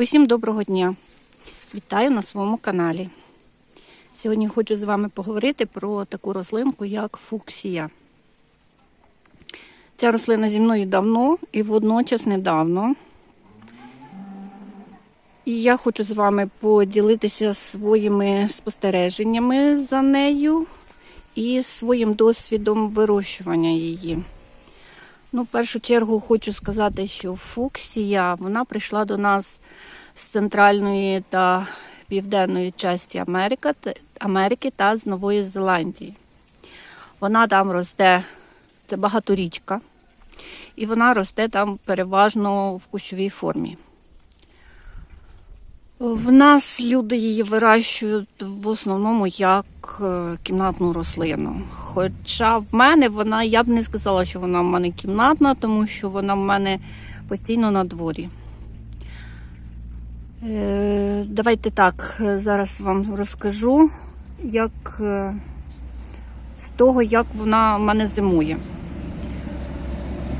Усім доброго дня! Вітаю на своєму каналі. Сьогодні хочу з вами поговорити про таку рослинку, як фуксія. Ця рослина зі мною давно і водночас недавно. І я хочу з вами поділитися своїми спостереженнями за нею і своїм досвідом вирощування її. Ну, в першу чергу хочу сказати, що фуксія вона прийшла до нас з центральної та південної часті Америки, Америки та з Нової Зеландії. Вона там росте, це багаторічка, і вона росте там переважно в кущовій формі. В нас люди її вирощують в основному як е, кімнатну рослину. Хоча в мене вона, я б не сказала, що вона в мене кімнатна, тому що вона в мене постійно на дворі. Е, Давайте так, е, зараз вам розкажу, як з того, як вона в мене зимує.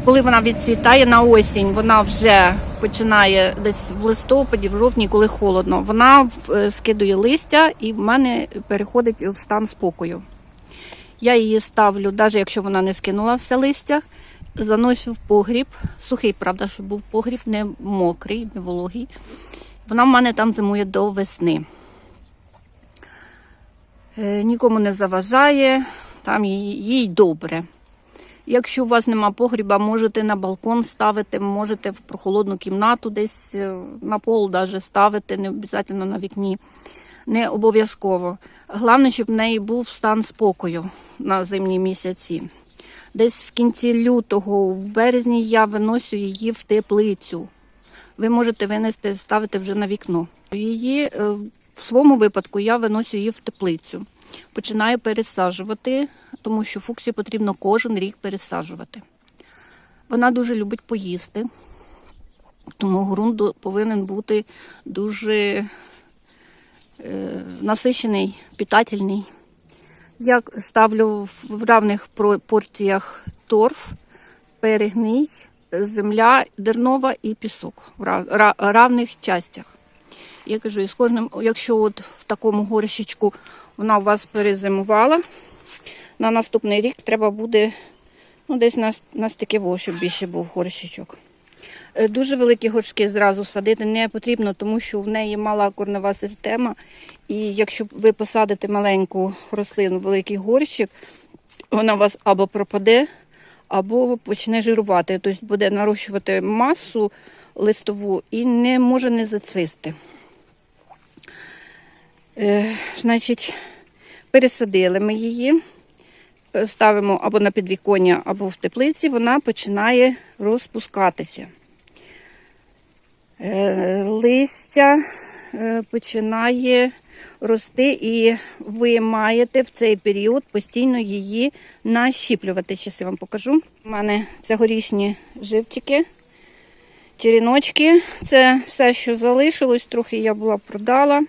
Коли вона відцвітає на осінь, вона вже починає десь в листопаді, в жовтні, коли холодно. Вона е, скидує листя і в мене переходить в стан спокою. Я її ставлю, навіть якщо вона не скинула все листя, заношу в погріб. Сухий, правда, щоб був погріб, не мокрий, не вологий. Вона в мене там зимує до весни. Е, Нікому не заважає, там їй, добре. Якщо у вас нема погріба, можете на балкон ставити, можете в прохолодну кімнату десь е, на пол даже ставити, не обов'язково на вікні. Не обов'язково. Головне, щоб в неї був стан спокою на зимні місяці. Десь в кінці лютого, в березні я виношу її в теплицю. Ви можете винести, ставити вже на вікно. Її е, в своєму випадку я виношу її в теплицю. Починаю пересаджувати, тому що фуксію потрібно кожен рік пересаджувати. Вона дуже любить поїсти, тому ґрунт повинен бути дуже е, насичений, питательний. Я ставлю в- равних порціях торф, перегній, земля дернова і пісок в ра- ра- равних частях. Я кажу, і з кожним, якщо от в такому горщичку вона у вас перезимувала, на наступний рік треба буде ну, десь на, на стикиво, щоб більше був горщичок. Е, Дуже великі горшки зразу садити не потрібно, тому що в неї мала корнева система. І якщо ви посадите маленьку рослину, великий горщик, вона у вас або пропаде, або почне жирувати. Тобто буде нарощувати масу листову і не може не зацвісти. Е, значить, пересадили ми її, е, ставимо або на підвіконня, або в теплиці, вона починає розпускатися. Е, листя починає рости, і ви маєте в цей період постійно її нащіплювати. Зараз я вам покажу. У мене це горішні живчики, черіночки. Це все, що залишилось, трохи я була продала.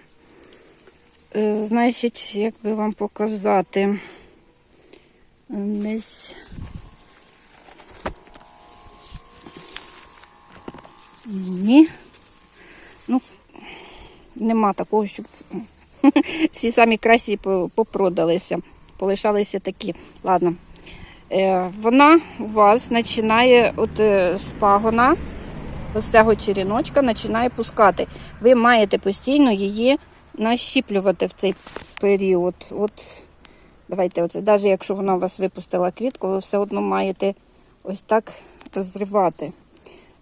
Е, Значить, як би вам показати, десь ні. Ну, нема такого, щоб всі самі кращі попродалися. Полишалися такі. Ладно. Е, вона у вас починає от е, з пагона, з цього черіночка починає пускати. Ви маєте постійно її нащіплювати в цей період. От, давайте оце, навіть якщо вона у вас випустила квітку, ви все одно маєте ось так розривати.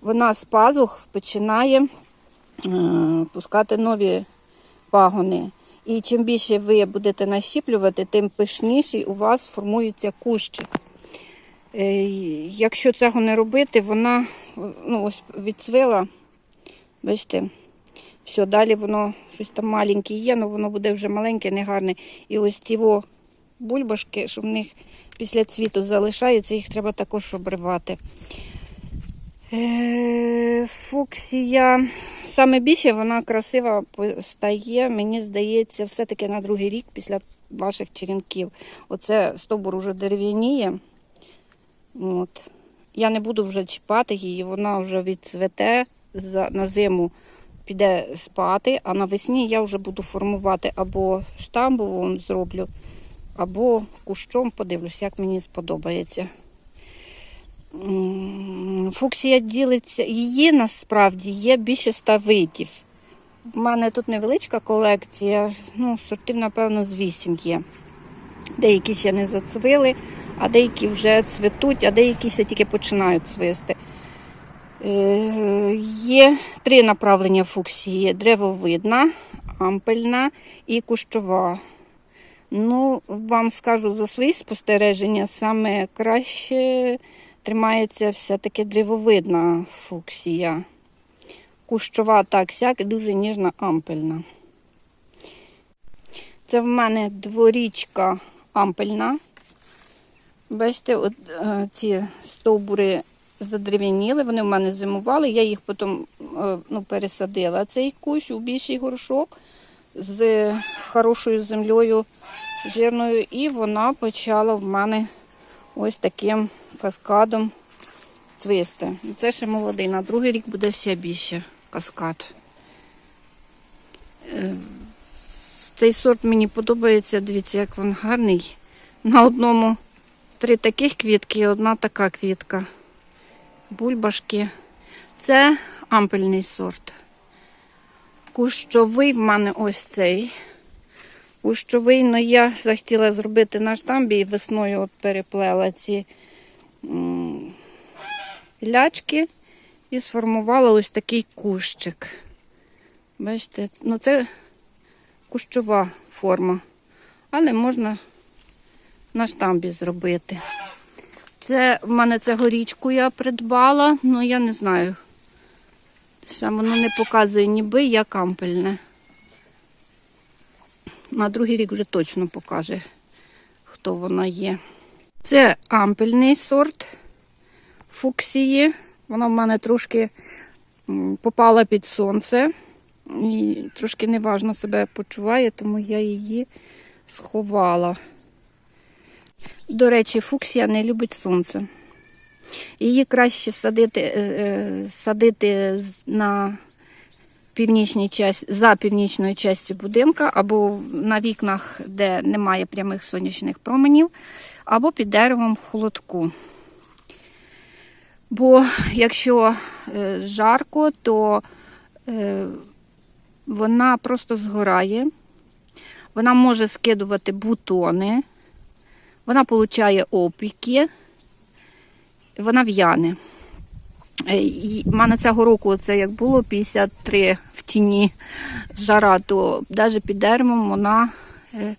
Вона з пазух починає е, пускати нові пагони. І чим більше ви будете нащіплювати, тим пишніший у вас формується кущик. Е, Якщо цього не робити, вона ну, ось відцвила, бачите, все, далі воно щось там маленьке є, але воно буде вже маленьке, негарне. І ось ці во бульбашки, що в них після цвіту залишаються, їх треба також обривати. Е, Фуксія. Саме більше вона красива стає, мені здається, все-таки на другий рік після ваших черенків. Оце стовбур уже дерев'яніє. Я не буду вже чіпати її, вона вже відцвете на зиму піде спати, а навесні я вже буду формувати або штамбову зроблю, або кущом подивлюсь, як мені сподобається. Фуксія ділиться, її насправді є більше ста видів. У мене тут невеличка колекція, ну, сортів, напевно, з вісім є. Деякі ще не зацвили, а деякі вже цвітуть, а деякі ще тільки починають цвисти. Е, Є три направлення фуксії: древовидна, ампельна і кущова. Ну, вам скажу за свої спостереження, саме краще тримається все-таки древовидна фуксія. Кущова так сяк і дуже ніжна ампельна. Це в мене дворічка ампельна. Бачите, от, е, ці стовбури задрев'яніли, вони в мене зимували. Я їх потім е, ну, пересадила цей кущ у більший горшок з хорошою землею жирною, і вона почала в мене ось таким каскадом цвісти. Це ще молодий. На другий рік буде ще більше каскад. Е, Цей сорт мені подобається. Дивіться, як він гарний. На одному три таких квітки і одна така квітка. Бульбашки. Це ампельний сорт. Кущовий в мене ось цей. Кущовий, ну я захотіла зробити на штамбі і весною от переплела ці лячки і сформувала ось такий кущик. Бачите, ну це кущова форма, але можна на штамбі зробити. Це в мене це горічку я придбала, ну я не знаю. Ще воно не показує ніби як ампельне. На другий рік вже точно покаже, хто вона є. Це ампельний сорт фуксії. Вона в мене трошки попала під сонце і трошки неважно себе почуває, тому я її сховала. До речі, фуксія не любить сонце. Її краще садити, е, е, садити на північній часті, за північною частю будинка, або на вікнах, де немає прямих сонячних променів, або під деревом в холодку. Бо якщо е, жарко, то вона просто згорає, вона може скидувати бутони, вона получає опіки, вона в'яне. Е, і в мене цього року це як було 53 в тіні жара, то навіть під деревом вона е,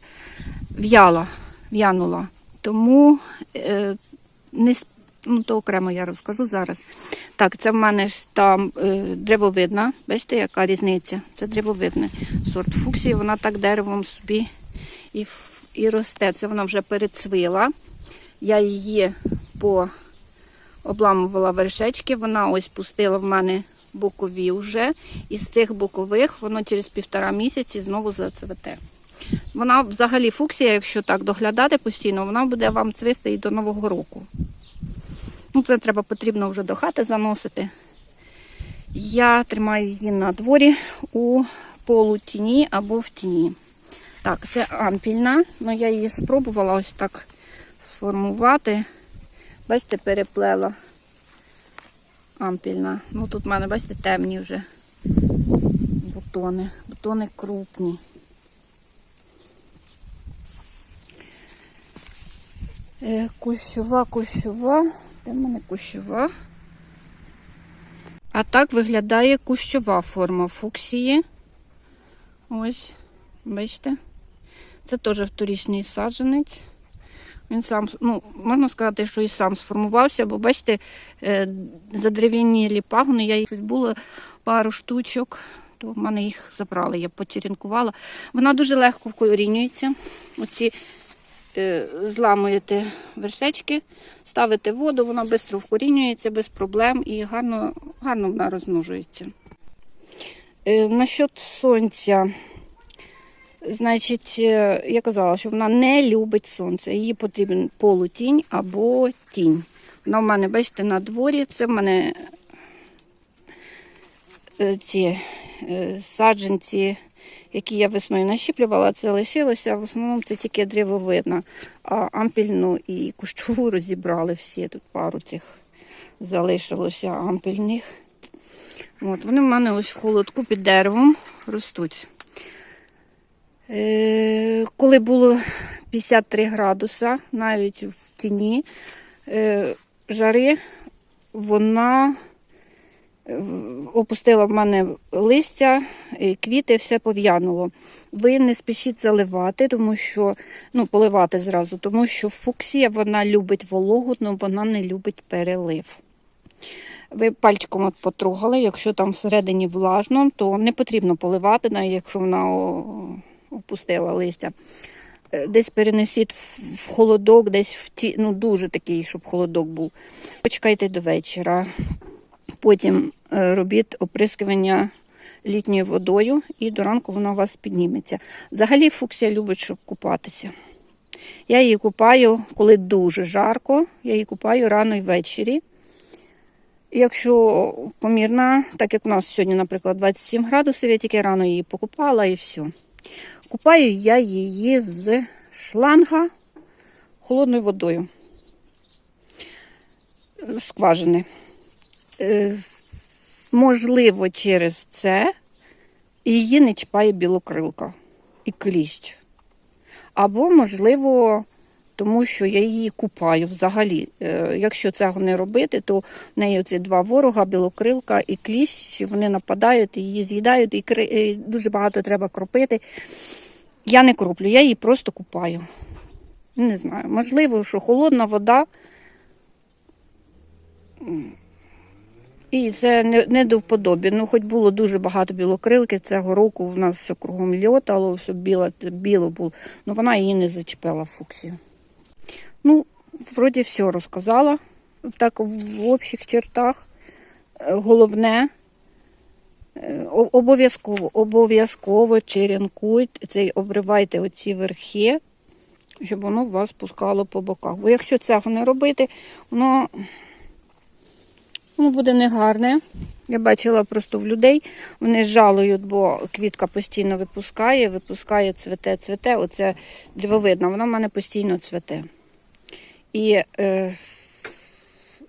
в'яла, в'янула. Тому е, не, ну, то окремо я розкажу зараз. Так, це в мене ж там е, древовидна. Бачите, яка різниця? Це древовидний сорт фуксії, вона так деревом собі і, і росте. Це вона вже перецвила. Я її по обламувала вершечки, вона ось пустила в мене бокові вже. І з цих бокових воно через півтора місяці знову зацвете. Вона взагалі фуксія, якщо так доглядати постійно, вона буде вам цвісти і до Нового року. Ну, це треба потрібно вже до хати заносити. Я тримаю її на дворі у полутіні або в тіні. Так, це ампільна. Ну, я її спробувала ось так сформувати. Бачите, переплела ампільна. Ну тут в мене, бачите, темні вже бутони. Бутони крупні. Е, Кущова, кущова. Де в мене кущова? А так виглядає кущова форма фуксії. Ось, бачите? Це теж вторічний саджанець. Він сам, ну, можна сказати, що і сам сформувався, бо бачите, е, задерев'янілі пагони, я їх було пару штучок, то в мене їх забрали, я почерінкувала. Вона дуже легко вкорінюється. Оці е, зламуєте вершечки, ставите воду, вона швидко вкорінюється без проблем і гарно, гарно вона розмножується. Е, насчет сонця. Значить, е, я казала, що вона не любить сонце. Їй потрібен полутінь або тінь. Вона в мене, бачите, на дворі. Це в мене е, ці е, саджанці, які я весною нащіплювала, це лишилося. В основному це тільки древовидна. А ампільну і кущову розібрали всі. Тут пару цих залишилося ампільних. От, вони в мене ось в холодку під деревом ростуть. Е, коли було 53 градуса, навіть в тіні е, жари, вона е, опустила в мене листя, квіти, все пов'януло. Ви не спішіть заливати, тому що ну, поливати зразу, тому що фуксія вона любить вологу, але вона не любить перелив. Ви пальчиком от потрогали, якщо там всередині влажно, то не потрібно поливати, навіть якщо вона о, опустила листя. Е, Десь перенесіть в в холодок, десь в ті, ну дуже такий, щоб холодок був. Почекайте до вечора. Потім е, робіть оприскування літньою водою, і до ранку вона у вас підніметься. Взагалі фуксія любить, щоб купатися. Я її купаю, коли дуже жарко, я її купаю рано і ввечері. Якщо помірна, так як у нас сьогодні, наприклад, 27 градусів, я тільки рано її покупала і все. Купаю я її з шланга холодною водою. Скважини. Е, можливо, через це її не чіпає білокрилка і кліщ. Або, можливо, тому що я її купаю взагалі. Е, Якщо цього не робити, то в неї оці два ворога, білокрилка і кліщ, вони нападають, її з'їдають, і дуже багато треба кропити. Я не кроплю, я її просто купаю. Не знаю, можливо, що холодна вода. І це не, не до вподоби. Ну, хоч було дуже багато білокрилки, цього року в нас все кругом льотало, все біло, біло було, але вона її не зачепила фуксію. Ну, вроді все розказала. Так, в общих чертах. Е, Головне, е, обов'язково, обов'язково черенкуйте, цей, обривайте оці верхи, щоб воно вас пускало по боках. Бо якщо цього не робити, воно, воно буде негарне. Я бачила просто в людей, вони жалують, бо квітка постійно випускає, випускає, цвете, цвете. Оце древовидна, вона в мене постійно цвете. І е,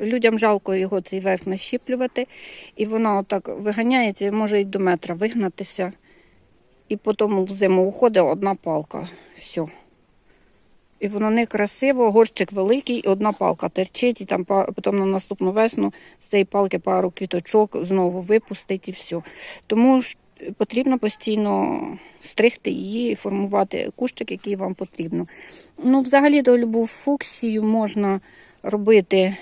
людям жалко його цей верх нащіплювати, і вона отак виганяється, і може й до метра вигнатися. І потім в зиму уходить одна палка. Все. І воно не красиво, горщик великий, і одна палка терчить, і там потім на наступну весну з цієї палки пару квіточок знову випустить і все. Тому потрібно постійно стригти її і формувати кущик, який вам потрібно. Ну, взагалі, до любу фуксію можна робити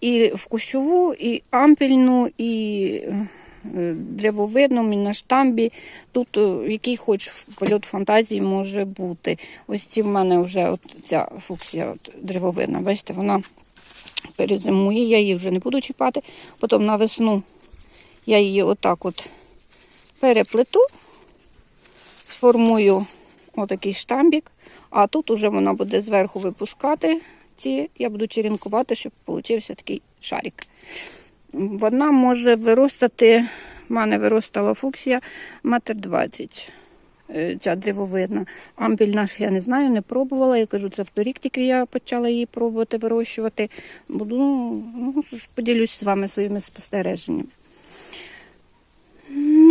і в кущову, і ампельну, і е, древовидну, і на штамбі. Тут е, який хоч польот фантазії може бути. Ось ці в мене вже от ця фуксія от, древовидна. Бачите, вона перезимує, я її вже не буду чіпати. Потім на весну я її отак от переплету, сформую отакий штамбік, а тут уже вона буде зверху випускати ці, я буду черенкувати, щоб получився такий шарик. Вона може виростати, в мене виростала фуксія метр двадцять. е, Ця древовидна. Ампільна ж я не знаю, не пробувала. Я кажу, це вторік тільки я почала її пробувати вирощувати. Буду ну, поділюсь з вами своїми спостереженнями.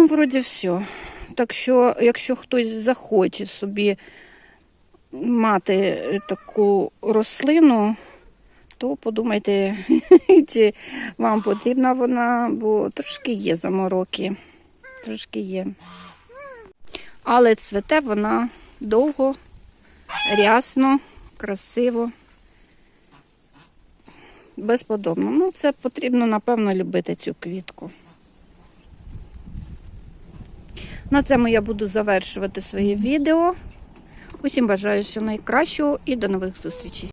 Вроді все. Так що, якщо хтось захоче собі мати таку рослину, то подумайте, чи вам потрібна вона, бо трошки є замороки. Трошки є. Але цвете вона довго, рясно, красиво, безподобно. Ну, це потрібно, напевно, любити цю квітку. На цьому я буду завершувати своє відео. Усім бажаю всього найкращого і до нових зустрічей.